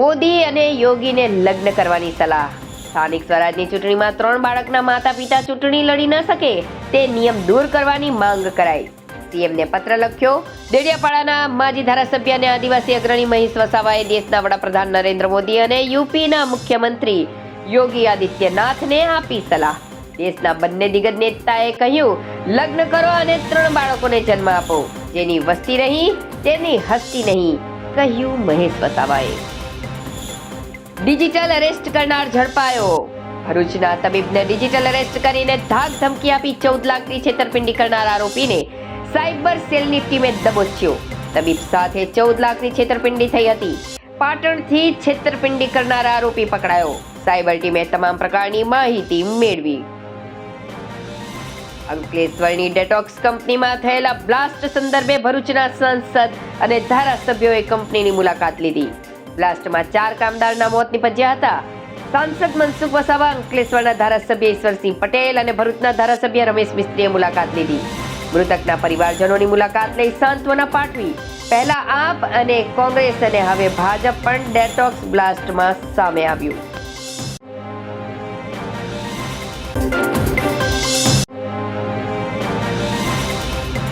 મોદી અને યોગીને લગ્ન કરવાની સલાહ. સ્થાનિક સ્વરાજની ચૂંટણીમાં ત્રણ બાળકના માતા પિતા ચૂંટણી લડી ન શકે તે નિયમ દૂર કરવાની માંગ કરાઈ. સીએમને પત્ર લખ્યો, દેડિયાપાડાના માજી ધારાસભ્ય અને આદિવાસી અગ્રણી મહેશ વસાવાએ દેશના વડાપ્રધાન નરેન્દ્ર મોદી અને યુપીના મુખ્યમંત્રી યોગી આદિત્યનાથને આપી સલાહ. દેશના બંને દિગ્ગજ નેતાએ કહ્યું, લગ્ન કરો અને ત્રણ બાળકોને જન્મ આપો. જેની વસ્તી નહીં તેની હસ્તી નહીં, કહ્યું મહેશ વસાવાએ. ડિજિટલ અરેસ્ટ કરનાર ઝડપાયો. ભરૂચના તબીબને ડિજિટલ અરેસ્ટ કરીને ધાક ધમકી આપી ચૌદ લાખની છેતરપિંડી કરનાર આરોપીને સાયબર સેલની ટીમે દબોચ્યો. તબીબ સાથે ચૌદ લાખની છેતરપિંડી થઈ હતી. પાટણથી છેતરપિંડી કરનાર આરોપી પકડાયો. સાયબર ટીમે તમામ પ્રકારની માહિતી મેળવી. અંકલેશ્વરની ડેટોક્સ કંપનીમાં થયેલા બ્લાસ્ટ સંદર્ભે ભરૂચના સાંસદ અને ધારાસભ્યોએ કંપનીની મુલાકાત લીધી. બ્લાસ્ટમાં ચાર કામદારના મોત નીપજ્યા હતા. સાંસદ મનસુખ વસાવા, અંકલેશ્વરના ધારાસભ્ય ઈશ્વરસિંહ પટેલ અને ભરૂચના ધારાસભ્ય રમેશ મિસ્ત્રીએ મુલાકાત લીધી. મૃતકના પરિવારજનોની મુલાકાત લઈ સાંત્વના પાઠવી. પહેલા આપ અને કોંગ્રેસ અને હવે ભાજપ પણ ડેટોક્સ બ્લાસ્ટમાં સામે આવ્યું.